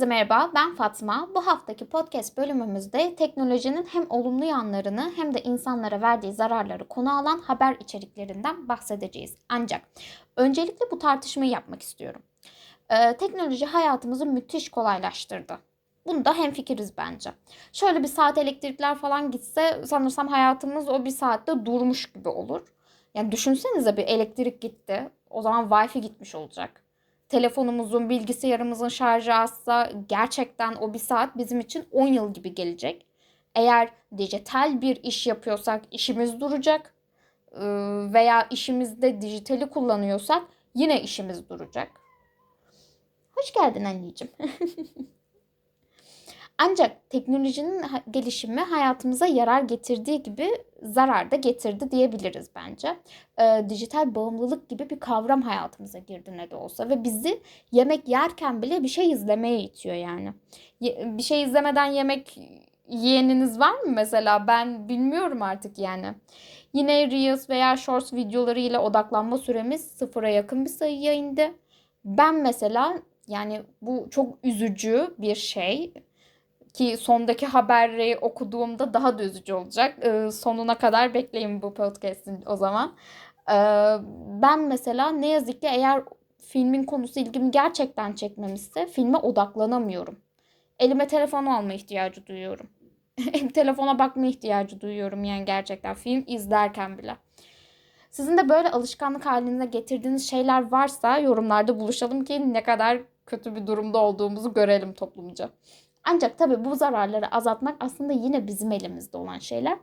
Herkese merhaba, ben Fatma. Bu haftaki podcast bölümümüzde teknolojinin hem olumlu yanlarını hem de insanlara verdiği zararları konu alan haber içeriklerinden bahsedeceğiz. Ancak öncelikle bu tartışmayı yapmak istiyorum. Ee, teknoloji hayatımızı müthiş kolaylaştırdı. Bunda hemfikiriz bence. Şöyle bir saat elektrikler falan gitse sanırsam hayatımız o bir saatte durmuş gibi olur. Yani düşünsenize bir elektrik gitti. O zaman Wi-Fi gitmiş olacak telefonumuzun, bilgisayarımızın şarjı azsa gerçekten o bir saat bizim için 10 yıl gibi gelecek. Eğer dijital bir iş yapıyorsak işimiz duracak veya işimizde dijitali kullanıyorsak yine işimiz duracak. Hoş geldin anneciğim. Ancak teknolojinin gelişimi hayatımıza yarar getirdiği gibi zarar da getirdi diyebiliriz bence. E, dijital bağımlılık gibi bir kavram hayatımıza girdi ne de olsa ve bizi yemek yerken bile bir şey izlemeye itiyor yani. Ye, bir şey izlemeden yemek yiyeniniz var mı mesela? Ben bilmiyorum artık yani. Yine Reels veya Shorts videoları ile odaklanma süremiz sıfıra yakın bir sayıya indi. Ben mesela yani bu çok üzücü bir şey ki sondaki haberi okuduğumda daha da üzücü olacak. Ee, sonuna kadar bekleyin bu podcast'in o zaman. Ee, ben mesela ne yazık ki eğer filmin konusu ilgimi gerçekten çekmemişse filme odaklanamıyorum. Elime telefon alma ihtiyacı duyuyorum. Telefona bakma ihtiyacı duyuyorum yani gerçekten film izlerken bile. Sizin de böyle alışkanlık halinde getirdiğiniz şeyler varsa yorumlarda buluşalım ki ne kadar kötü bir durumda olduğumuzu görelim toplumca. Ancak tabii bu zararları azaltmak aslında yine bizim elimizde olan şeyler.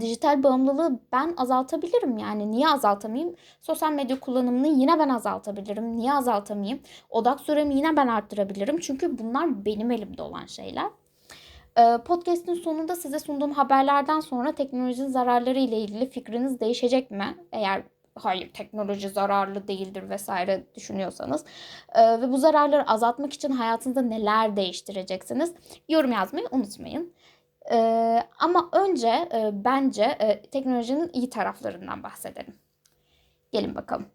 Dijital bağımlılığı ben azaltabilirim yani niye azaltamayayım? Sosyal medya kullanımını yine ben azaltabilirim. Niye azaltamayayım? Odak süremi yine ben arttırabilirim. Çünkü bunlar benim elimde olan şeyler. Ee, podcast'in sonunda size sunduğum haberlerden sonra teknolojinin zararları ile ilgili fikriniz değişecek mi? Eğer hayır teknoloji zararlı değildir vesaire düşünüyorsanız e, ve bu zararları azaltmak için hayatınızda neler değiştireceksiniz yorum yazmayı unutmayın. E, ama önce e, bence e, teknolojinin iyi taraflarından bahsedelim. Gelin bakalım.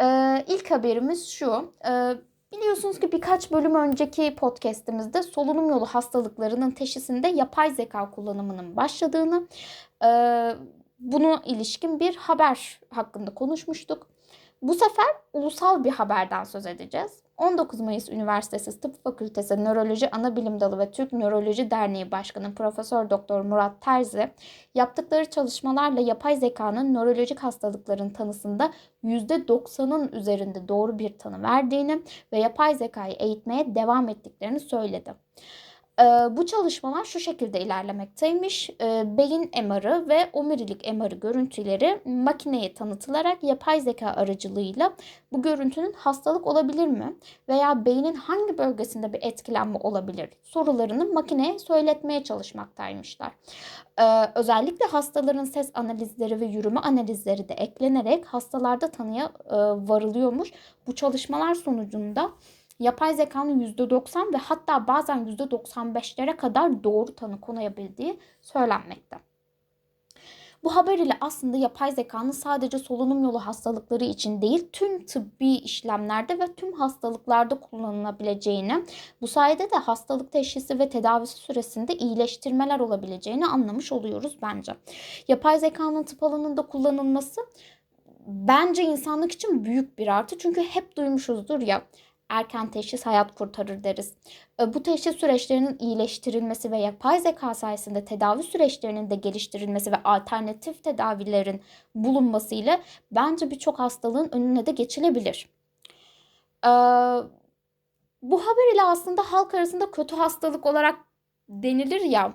E, ilk haberimiz şu. E, Biliyorsunuz ki birkaç bölüm önceki podcast'imizde solunum yolu hastalıklarının teşhisinde yapay zeka kullanımının başladığını, e, Buna ilişkin bir haber hakkında konuşmuştuk. Bu sefer ulusal bir haberden söz edeceğiz. 19 Mayıs Üniversitesi Tıp Fakültesi Nöroloji Anabilim Dalı ve Türk Nöroloji Derneği Başkanı Profesör Doktor Murat Terzi yaptıkları çalışmalarla yapay zekanın nörolojik hastalıkların tanısında %90'ın üzerinde doğru bir tanı verdiğini ve yapay zekayı eğitmeye devam ettiklerini söyledi. Ee, bu çalışmalar şu şekilde ilerlemekteymiş. Ee, beyin MR'ı ve omurilik MR'ı görüntüleri makineye tanıtılarak yapay zeka aracılığıyla bu görüntünün hastalık olabilir mi veya beynin hangi bölgesinde bir etkilenme olabilir sorularını makineye söyletmeye çalışmaktaymışlar. Ee, özellikle hastaların ses analizleri ve yürüme analizleri de eklenerek hastalarda tanıya e, varılıyormuş. Bu çalışmalar sonucunda yapay zekanın %90 ve hatta bazen %95'lere kadar doğru tanı konabildiği söylenmekte. Bu haber ile aslında yapay zekanın sadece solunum yolu hastalıkları için değil tüm tıbbi işlemlerde ve tüm hastalıklarda kullanılabileceğini, bu sayede de hastalık teşhisi ve tedavisi süresinde iyileştirmeler olabileceğini anlamış oluyoruz bence. Yapay zekanın tıp alanında kullanılması bence insanlık için büyük bir artı. Çünkü hep duymuşuzdur ya erken teşhis hayat kurtarır deriz. E, bu teşhis süreçlerinin iyileştirilmesi ve yapay zeka sayesinde tedavi süreçlerinin de geliştirilmesi ve alternatif tedavilerin bulunması ile bence birçok hastalığın önüne de geçilebilir. Ee, bu haber ile aslında halk arasında kötü hastalık olarak denilir ya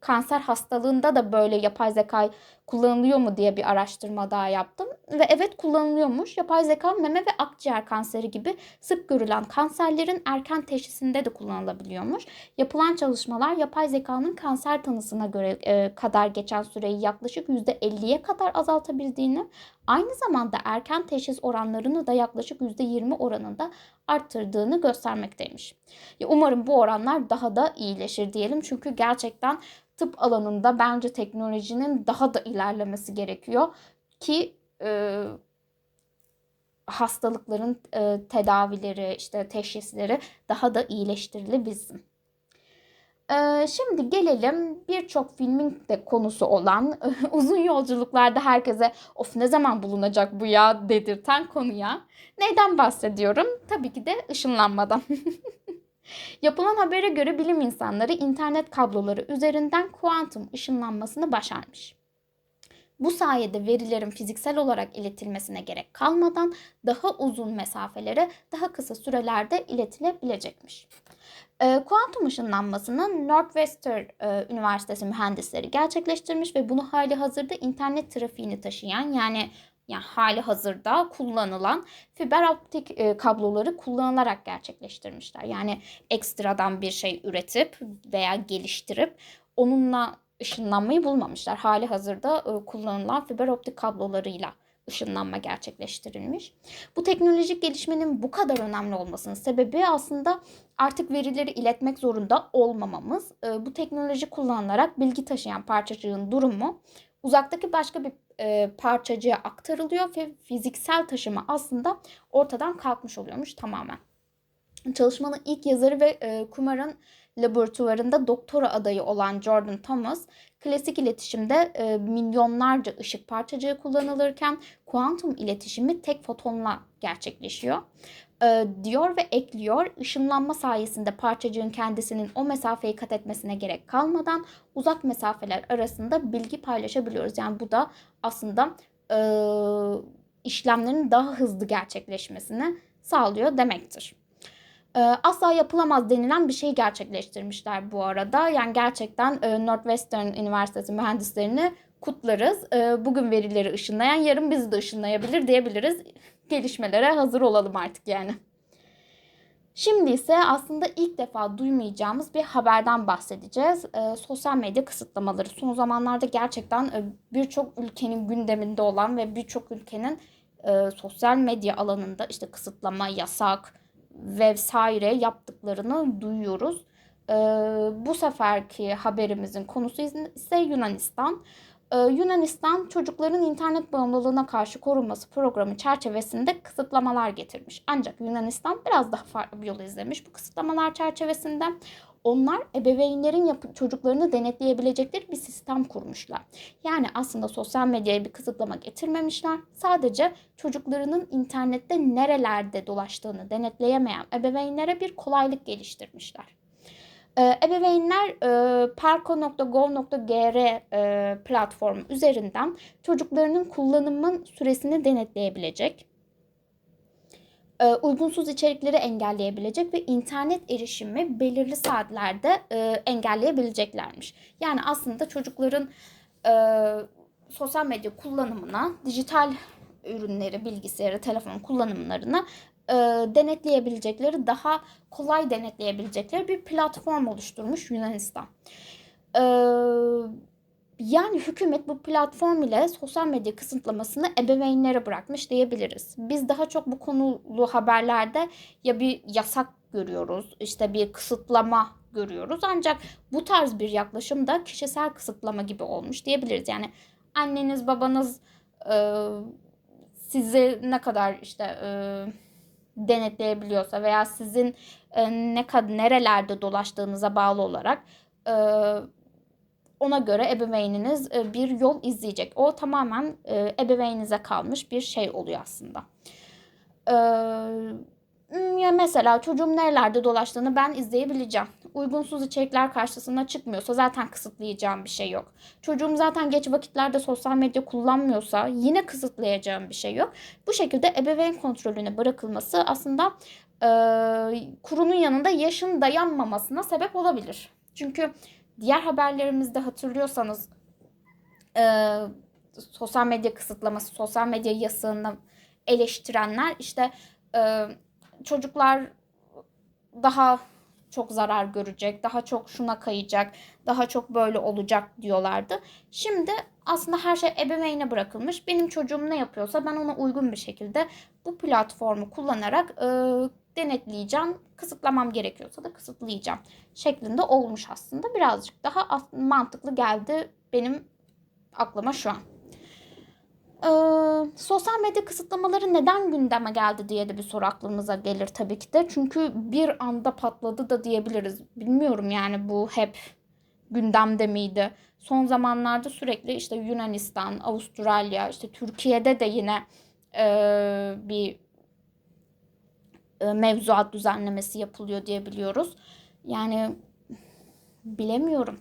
kanser hastalığında da böyle yapay zeka kullanılıyor mu diye bir araştırma daha yaptım. Ve evet kullanılıyormuş. Yapay zeka meme ve akciğer kanseri gibi sık görülen kanserlerin erken teşhisinde de kullanılabiliyormuş. Yapılan çalışmalar yapay zekanın kanser tanısına göre e, kadar geçen süreyi yaklaşık %50'ye kadar azaltabildiğini, aynı zamanda erken teşhis oranlarını da yaklaşık %20 oranında arttırdığını göstermekteymiş. Umarım bu oranlar daha da iyileşir diyelim. Çünkü gerçekten tıp alanında bence teknolojinin daha da ilerlemesi gerekiyor ki e, hastalıkların e, tedavileri, işte teşhisleri daha da iyileştirilebilsin. Ee, şimdi gelelim birçok filmin de konusu olan uzun yolculuklarda herkese of ne zaman bulunacak bu ya dedirten konuya. Neyden bahsediyorum? Tabii ki de ışınlanmadan. Yapılan habere göre bilim insanları internet kabloları üzerinden kuantum ışınlanmasını başarmış. Bu sayede verilerin fiziksel olarak iletilmesine gerek kalmadan daha uzun mesafelere daha kısa sürelerde iletilebilecekmiş. E, kuantum ışınlanmasını Northwestern e, Üniversitesi mühendisleri gerçekleştirmiş ve bunu hali hazırda internet trafiğini taşıyan yani yani hali hazırda kullanılan fiber optik e, kabloları kullanılarak gerçekleştirmişler. Yani ekstradan bir şey üretip veya geliştirip onunla ışınlanmayı bulmamışlar. Hali hazırda e, kullanılan fiber optik kablolarıyla ışınlanma gerçekleştirilmiş. Bu teknolojik gelişmenin bu kadar önemli olmasının sebebi aslında artık verileri iletmek zorunda olmamamız. E, bu teknoloji kullanılarak bilgi taşıyan parçacığın durumu uzaktaki başka bir e, parçacığa aktarılıyor ve fiziksel taşıma aslında ortadan kalkmış oluyormuş tamamen. Çalışmanın ilk yazarı ve e, Kumar'ın laboratuvarında doktora adayı olan Jordan Thomas, klasik iletişimde e, milyonlarca ışık parçacığı kullanılırken kuantum iletişimi tek fotonla gerçekleşiyor. E, diyor ve ekliyor, ışınlanma sayesinde parçacığın kendisinin o mesafeyi kat etmesine gerek kalmadan uzak mesafeler arasında bilgi paylaşabiliyoruz. Yani bu da aslında e, işlemlerin daha hızlı gerçekleşmesini sağlıyor demektir. Ee, asla yapılamaz denilen bir şeyi gerçekleştirmişler bu arada. Yani gerçekten e, Northwestern Üniversitesi mühendislerini kutlarız. E, bugün verileri ışınlayan yarın bizi de ışınlayabilir diyebiliriz. Gelişmelere hazır olalım artık yani. Şimdi ise aslında ilk defa duymayacağımız bir haberden bahsedeceğiz. E, sosyal medya kısıtlamaları son zamanlarda gerçekten e, birçok ülkenin gündeminde olan ve birçok ülkenin e, sosyal medya alanında işte kısıtlama, yasak, vesaire yaptıklarını duyuyoruz. Ee, bu seferki haberimizin konusu ise Yunanistan. Ee, Yunanistan çocukların internet bağımlılığına karşı korunması programı çerçevesinde kısıtlamalar getirmiş. Ancak Yunanistan biraz daha farklı bir yol izlemiş bu kısıtlamalar çerçevesinde. Onlar ebeveynlerin yapı, çocuklarını denetleyebilecekleri bir sistem kurmuşlar. Yani aslında sosyal medyaya bir kısıtlama getirmemişler. Sadece çocuklarının internette nerelerde dolaştığını denetleyemeyen ebeveynlere bir kolaylık geliştirmişler. Ee, ebeveynler e, parko.gov.gr e, platformu üzerinden çocuklarının kullanımın süresini denetleyebilecek e, uygunsuz içerikleri engelleyebilecek ve internet erişimi belirli saatlerde e, engelleyebileceklermiş. Yani aslında çocukların e, sosyal medya kullanımına, dijital ürünleri, bilgisayarı, telefon kullanımlarına e, denetleyebilecekleri, daha kolay denetleyebilecekleri bir platform oluşturmuş Yunanistan. Eee yani hükümet bu platform ile sosyal medya kısıtlamasını ebeveynlere bırakmış diyebiliriz. Biz daha çok bu konulu haberlerde ya bir yasak görüyoruz, işte bir kısıtlama görüyoruz. Ancak bu tarz bir yaklaşım da kişisel kısıtlama gibi olmuş diyebiliriz. Yani anneniz, babanız e, sizi ne kadar işte e, denetleyebiliyorsa veya sizin e, ne kadar nerelerde dolaştığınıza bağlı olarak e, ona göre ebeveyniniz e, bir yol izleyecek. O tamamen e, ebeveyninize kalmış bir şey oluyor aslında. Ya mesela çocuğum nerelerde dolaştığını ben izleyebileceğim. Uygunsuz içerikler karşısına çıkmıyorsa zaten kısıtlayacağım bir şey yok. Çocuğum zaten geç vakitlerde sosyal medya kullanmıyorsa yine kısıtlayacağım bir şey yok. Bu şekilde ebeveyn kontrolüne bırakılması aslında e, kurunun yanında yaşın dayanmamasına sebep olabilir. Çünkü Diğer haberlerimizde hatırlıyorsanız e, sosyal medya kısıtlaması, sosyal medya yasağını eleştirenler işte e, çocuklar daha çok zarar görecek, daha çok şuna kayacak, daha çok böyle olacak diyorlardı. Şimdi aslında her şey ebeveyne bırakılmış. Benim çocuğum ne yapıyorsa ben ona uygun bir şekilde bu platformu kullanarak e, denetleyeceğim. Kısıtlamam gerekiyorsa da kısıtlayacağım şeklinde olmuş aslında. Birazcık daha mantıklı geldi benim aklıma şu an. E, sosyal medya kısıtlamaları neden gündeme geldi diye de bir soru aklımıza gelir tabii ki de. Çünkü bir anda patladı da diyebiliriz. Bilmiyorum yani bu hep gündemde miydi? Son zamanlarda sürekli işte Yunanistan, Avustralya, işte Türkiye'de de yine e, bir e, mevzuat düzenlemesi yapılıyor diye biliyoruz. Yani bilemiyorum.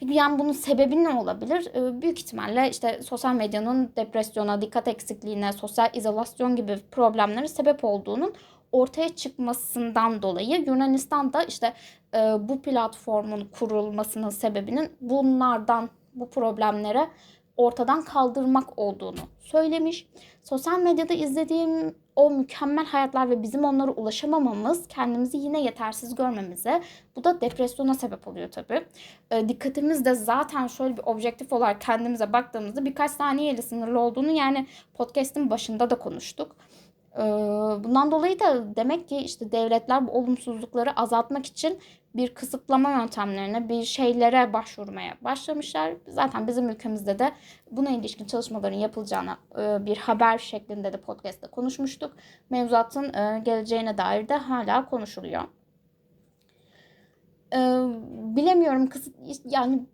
Peki yani bunun sebebi ne olabilir? E, büyük ihtimalle işte sosyal medyanın depresyona, dikkat eksikliğine, sosyal izolasyon gibi problemlere sebep olduğunun ortaya çıkmasından dolayı Yunanistan'da işte e, bu platformun kurulmasının sebebinin bunlardan bu problemlere ortadan kaldırmak olduğunu söylemiş. Sosyal medyada izlediğim o mükemmel hayatlar ve bizim onlara ulaşamamamız kendimizi yine yetersiz görmemize bu da depresyona sebep oluyor tabii. E, dikkatimiz de zaten şöyle bir objektif olarak kendimize baktığımızda birkaç saniyeyle sınırlı olduğunu yani podcast'in başında da konuştuk. Bundan dolayı da demek ki işte devletler bu olumsuzlukları azaltmak için bir kısıtlama yöntemlerine, bir şeylere başvurmaya başlamışlar. Zaten bizim ülkemizde de buna ilişkin çalışmaların yapılacağına bir haber şeklinde de podcast'te konuşmuştuk. Mevzuatın geleceğine dair de hala konuşuluyor. Bilemiyorum yani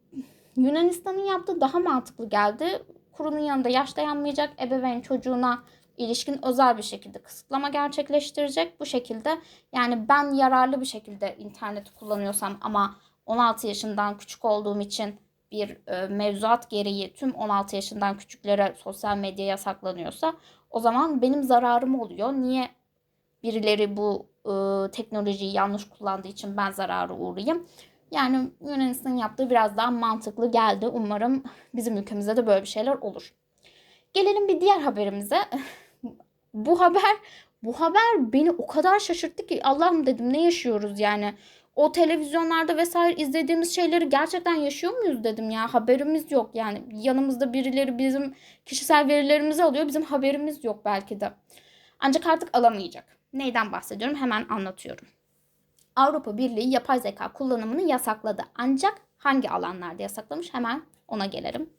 Yunanistan'ın yaptığı daha mantıklı geldi. Kurunun yanında yaş dayanmayacak ebeveyn çocuğuna ilişkin özel bir şekilde kısıtlama gerçekleştirecek. Bu şekilde yani ben yararlı bir şekilde interneti kullanıyorsam ama 16 yaşından küçük olduğum için bir e, mevzuat gereği tüm 16 yaşından küçüklere sosyal medya yasaklanıyorsa o zaman benim zararım oluyor. Niye birileri bu e, teknolojiyi yanlış kullandığı için ben zararı uğrayayım? Yani Yunanistan'ın yaptığı biraz daha mantıklı geldi. Umarım bizim ülkemizde de böyle bir şeyler olur. Gelelim bir diğer haberimize. bu haber bu haber beni o kadar şaşırttı ki Allah'ım dedim ne yaşıyoruz yani. O televizyonlarda vesaire izlediğimiz şeyleri gerçekten yaşıyor muyuz dedim ya. Haberimiz yok yani. Yanımızda birileri bizim kişisel verilerimizi alıyor. Bizim haberimiz yok belki de. Ancak artık alamayacak. Neyden bahsediyorum? Hemen anlatıyorum. Avrupa Birliği yapay zeka kullanımını yasakladı. Ancak hangi alanlarda yasaklamış? Hemen ona gelelim.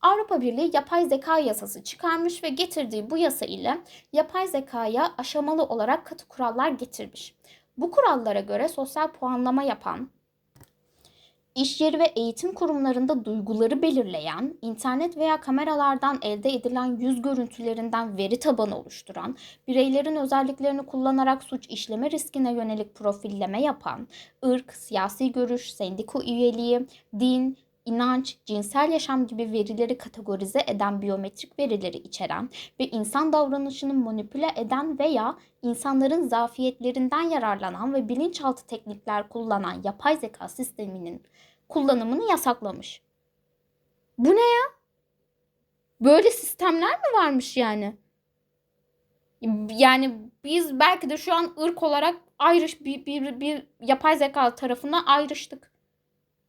Avrupa Birliği yapay zeka yasası çıkarmış ve getirdiği bu yasa ile yapay zekaya aşamalı olarak katı kurallar getirmiş. Bu kurallara göre sosyal puanlama yapan, iş yeri ve eğitim kurumlarında duyguları belirleyen, internet veya kameralardan elde edilen yüz görüntülerinden veri tabanı oluşturan, bireylerin özelliklerini kullanarak suç işleme riskine yönelik profilleme yapan, ırk, siyasi görüş, sendika üyeliği, din, inanç, cinsel yaşam gibi verileri kategorize eden biyometrik verileri içeren ve insan davranışını manipüle eden veya insanların zafiyetlerinden yararlanan ve bilinçaltı teknikler kullanan yapay zeka sisteminin kullanımını yasaklamış. Bu ne ya? Böyle sistemler mi varmış yani? Yani biz belki de şu an ırk olarak ayrış bir, bir, bir yapay zeka tarafına ayrıştık.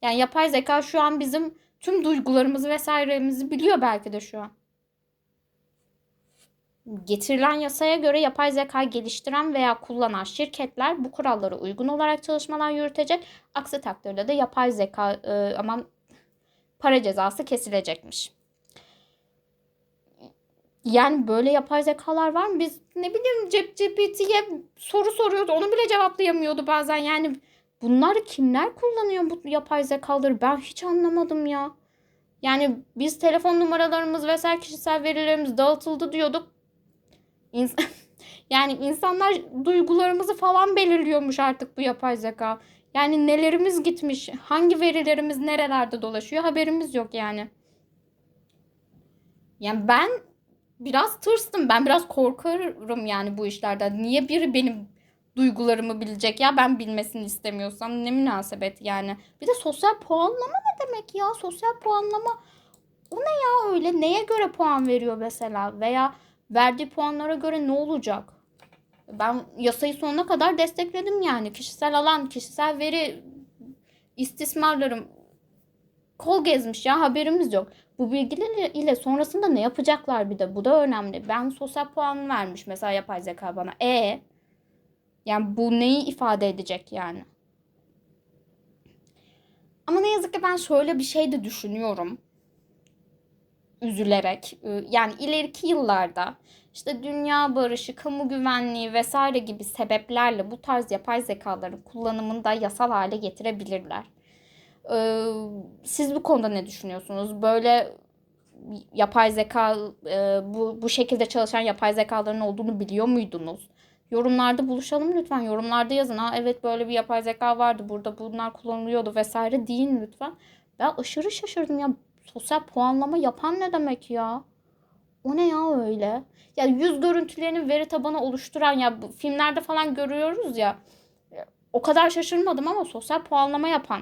Yani yapay zeka şu an bizim tüm duygularımızı vesairemizi biliyor belki de şu an. Getirilen yasaya göre yapay zeka geliştiren veya kullanan şirketler bu kurallara uygun olarak çalışmalar yürütecek. Aksi takdirde de yapay zeka e, aman para cezası kesilecekmiş. Yani böyle yapay zekalar var mı? Biz ne bileyim cep GPT'ye soru soruyordu. Onu bile cevaplayamıyordu bazen. Yani Bunları kimler kullanıyor bu yapay zekaları? Ben hiç anlamadım ya. Yani biz telefon numaralarımız vesaire kişisel verilerimiz dağıtıldı diyorduk. İns yani insanlar duygularımızı falan belirliyormuş artık bu yapay zeka. Yani nelerimiz gitmiş, hangi verilerimiz nerelerde dolaşıyor haberimiz yok yani. Yani ben biraz tırstım. Ben biraz korkarım yani bu işlerden. Niye biri benim duygularımı bilecek ya ben bilmesini istemiyorsam ne münasebet yani. Bir de sosyal puanlama ne demek ya? Sosyal puanlama o ne ya öyle? Neye göre puan veriyor mesela? Veya verdiği puanlara göre ne olacak? Ben yasayı sonuna kadar destekledim yani. Kişisel alan, kişisel veri istismarlarım kol gezmiş ya haberimiz yok. Bu bilgiler ile sonrasında ne yapacaklar bir de bu da önemli. Ben sosyal puan vermiş mesela yapay zeka bana. E yani bu neyi ifade edecek yani? Ama ne yazık ki ben şöyle bir şey de düşünüyorum. üzülerek e, yani ileriki yıllarda işte dünya barışı, kamu güvenliği vesaire gibi sebeplerle bu tarz yapay zekaların kullanımını da yasal hale getirebilirler. Ee, siz bu konuda ne düşünüyorsunuz? Böyle yapay zeka e, bu bu şekilde çalışan yapay zekaların olduğunu biliyor muydunuz? Yorumlarda buluşalım lütfen. Yorumlarda yazın. Ha evet böyle bir yapay zeka vardı. Burada bunlar kullanılıyordu vesaire deyin lütfen. Ben aşırı şaşırdım ya. Sosyal puanlama yapan ne demek ya? O ne ya öyle? Ya yüz görüntülerini veri tabanı oluşturan ya bu filmlerde falan görüyoruz ya. O kadar şaşırmadım ama sosyal puanlama yapan,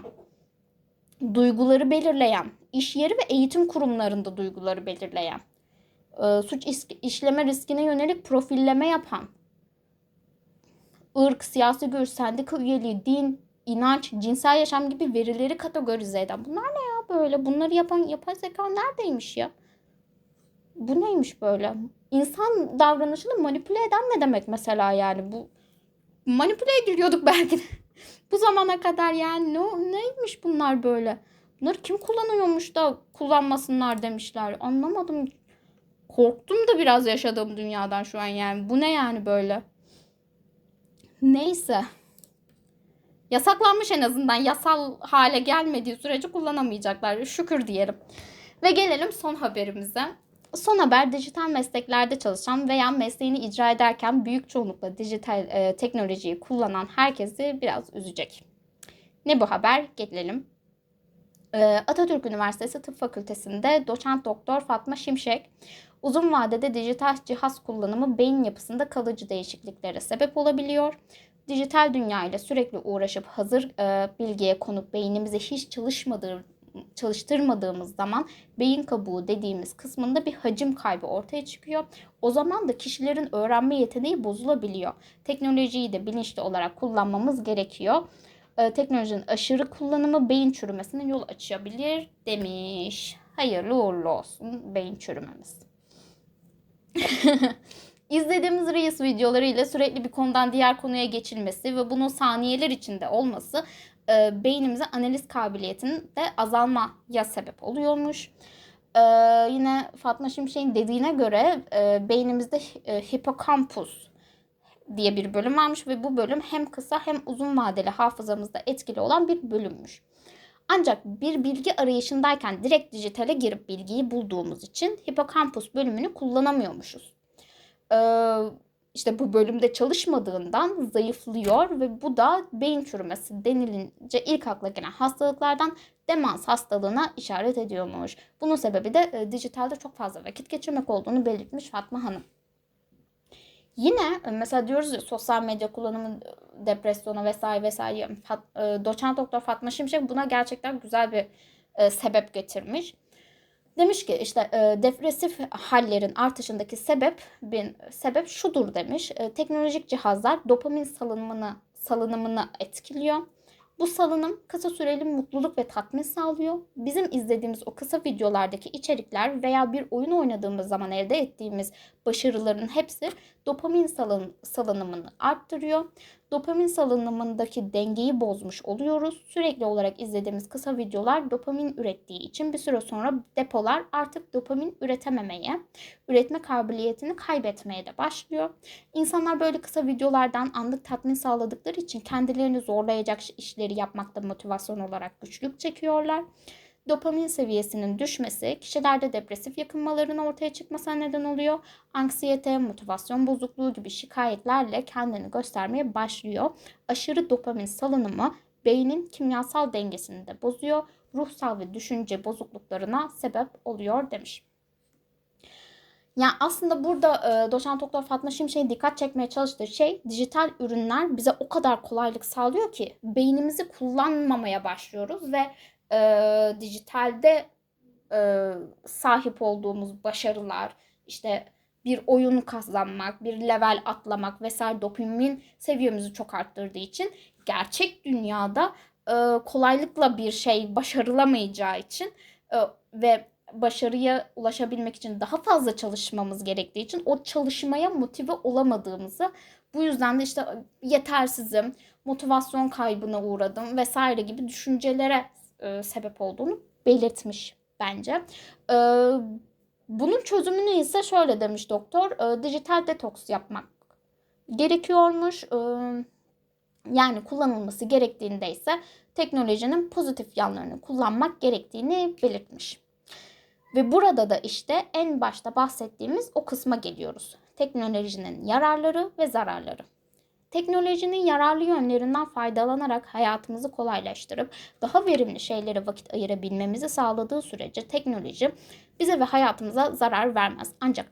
duyguları belirleyen, iş yeri ve eğitim kurumlarında duyguları belirleyen, e, suç işleme riskine yönelik profilleme yapan, ırk, siyasi görüş, sendika üyeliği, din, inanç, cinsel yaşam gibi verileri kategorize eden. Bunlar ne ya böyle? Bunları yapan yapay zeka neredeymiş ya? Bu neymiş böyle? İnsan davranışını manipüle eden ne demek mesela yani? Bu manipüle ediliyorduk belki. Bu zamana kadar yani ne, neymiş bunlar böyle? Bunları kim kullanıyormuş da kullanmasınlar demişler. Anlamadım. Korktum da biraz yaşadığım dünyadan şu an yani. Bu ne yani böyle? Neyse. Yasaklanmış en azından. Yasal hale gelmediği sürece kullanamayacaklar. Şükür diyelim. Ve gelelim son haberimize. Son haber dijital mesleklerde çalışan veya mesleğini icra ederken büyük çoğunlukla dijital e, teknolojiyi kullanan herkesi biraz üzecek. Ne bu haber? Gelelim. E, Atatürk Üniversitesi Tıp Fakültesi'nde doçent doktor Fatma Şimşek uzun vadede dijital cihaz kullanımı beyin yapısında kalıcı değişikliklere sebep olabiliyor. Dijital dünya ile sürekli uğraşıp hazır e, bilgiye konup beynimizi hiç çalışmadığı çalıştırmadığımız zaman beyin kabuğu dediğimiz kısmında bir hacim kaybı ortaya çıkıyor. O zaman da kişilerin öğrenme yeteneği bozulabiliyor. Teknolojiyi de bilinçli olarak kullanmamız gerekiyor. Ee, teknolojinin aşırı kullanımı beyin çürümesine yol açabilir demiş. Hayırlı uğurlu olsun beyin çürümemiz. İzlediğimiz Reels videolarıyla sürekli bir konudan diğer konuya geçilmesi ve bunun saniyeler içinde olması e, beynimize analiz kabiliyetinin de azalmaya sebep oluyormuş. E, yine Fatma Şimşek'in dediğine göre e, beynimizde e, hipokampus diye bir bölüm varmış ve bu bölüm hem kısa hem uzun vadeli hafızamızda etkili olan bir bölümmüş. Ancak bir bilgi arayışındayken direkt dijitale girip bilgiyi bulduğumuz için hipokampus bölümünü kullanamıyormuşuz. Ee, işte bu bölümde çalışmadığından zayıflıyor ve bu da beyin çürümesi denilince ilk akla gelen hastalıklardan demans hastalığına işaret ediyormuş. Bunun sebebi de e, dijitalde çok fazla vakit geçirmek olduğunu belirtmiş Fatma Hanım. Yine e, mesela diyoruz ya sosyal medya kullanımı depresyona vesaire vesaire e, doçent doktor Fatma Şimşek buna gerçekten güzel bir e, sebep getirmiş. Demiş ki işte e, depresif hallerin artışındaki sebep bin, sebep şudur demiş. E, teknolojik cihazlar dopamin salınımını salınımını etkiliyor. Bu salınım kısa süreli mutluluk ve tatmin sağlıyor. Bizim izlediğimiz o kısa videolardaki içerikler veya bir oyun oynadığımız zaman elde ettiğimiz başarıların hepsi dopamin salın, salınımını arttırıyor. Dopamin salınımındaki dengeyi bozmuş oluyoruz. Sürekli olarak izlediğimiz kısa videolar dopamin ürettiği için bir süre sonra depolar artık dopamin üretememeye, üretme kabiliyetini kaybetmeye de başlıyor. İnsanlar böyle kısa videolardan anlık tatmin sağladıkları için kendilerini zorlayacak işleri yapmakta motivasyon olarak güçlük çekiyorlar. Dopamin seviyesinin düşmesi kişilerde depresif yakınmaların ortaya çıkmasına neden oluyor. Anksiyete, motivasyon bozukluğu gibi şikayetlerle kendini göstermeye başlıyor. Aşırı dopamin salınımı beynin kimyasal dengesini de bozuyor. Ruhsal ve düşünce bozukluklarına sebep oluyor demiş. Yani aslında burada e, doçent doktor Fatma Şimşek'in dikkat çekmeye çalıştığı şey dijital ürünler bize o kadar kolaylık sağlıyor ki beynimizi kullanmamaya başlıyoruz ve e, dijitalde e, sahip olduğumuz başarılar, işte bir oyun kazanmak, bir level atlamak vesaire dopamin seviyemizi çok arttırdığı için gerçek dünyada e, kolaylıkla bir şey başarılamayacağı için e, ve başarıya ulaşabilmek için daha fazla çalışmamız gerektiği için o çalışmaya motive olamadığımızı bu yüzden de işte yetersizim, motivasyon kaybına uğradım vesaire gibi düşüncelere e, sebep olduğunu belirtmiş bence. E, Bunun çözümünü ise şöyle demiş doktor. e, dijital detoks yapmak gerekiyormuş. E, yani kullanılması gerektiğinde ise teknolojinin pozitif yanlarını kullanmak gerektiğini belirtmiş. Ve burada da işte en başta bahsettiğimiz o kısma geliyoruz. Teknolojinin yararları ve zararları. Teknolojinin yararlı yönlerinden faydalanarak hayatımızı kolaylaştırıp daha verimli şeylere vakit ayırabilmemizi sağladığı sürece teknoloji bize ve hayatımıza zarar vermez. Ancak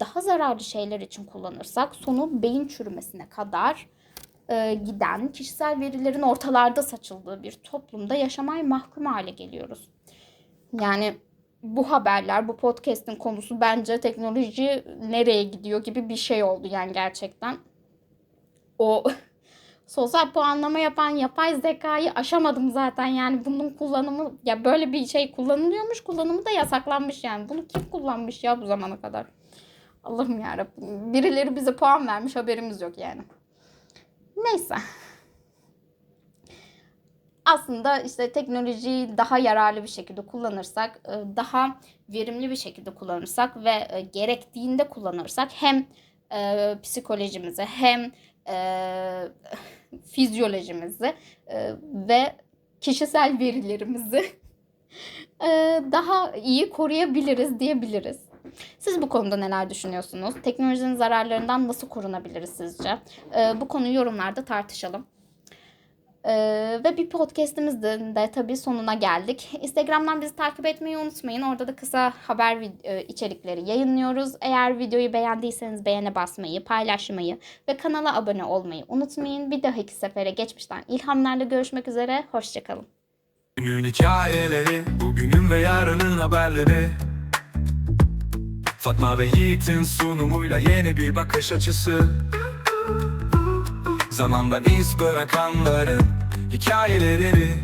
daha zararlı şeyler için kullanırsak sonu beyin çürümesine kadar giden kişisel verilerin ortalarda saçıldığı bir toplumda yaşamaya mahkum hale geliyoruz. Yani bu haberler, bu podcast'in konusu bence teknoloji nereye gidiyor gibi bir şey oldu yani gerçekten. O sosyal puanlama yapan yapay zekayı aşamadım zaten. Yani bunun kullanımı ya böyle bir şey kullanılıyormuş kullanımı da yasaklanmış yani. Bunu kim kullanmış ya bu zamana kadar? Allah'ım yarabbim. Birileri bize puan vermiş haberimiz yok yani. Neyse. Aslında işte teknolojiyi daha yararlı bir şekilde kullanırsak, e, daha verimli bir şekilde kullanırsak ve e, gerektiğinde kullanırsak hem e, psikolojimizi hem e, fizyolojimizi e, ve kişisel verilerimizi e, daha iyi koruyabiliriz diyebiliriz. Siz bu konuda neler düşünüyorsunuz? Teknolojinin zararlarından nasıl korunabiliriz sizce? E, bu konuyu yorumlarda tartışalım. Ee, ve bir podcastimizin de tabii sonuna geldik. Instagram'dan bizi takip etmeyi unutmayın. Orada da kısa haber e, içerikleri yayınlıyoruz. Eğer videoyu beğendiyseniz beğene basmayı, paylaşmayı ve kanala abone olmayı unutmayın. Bir dahaki sefere geçmişten ilhamlarla görüşmek üzere. Hoşçakalın. Günün hikayeleri, bugünün ve yarının haberleri Fatma ve Yiğit'in sunumuyla yeni bir bakış açısı Zamandan iz bırakanların hikayeleri.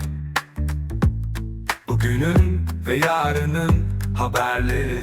Bugünün ve yarının haberleri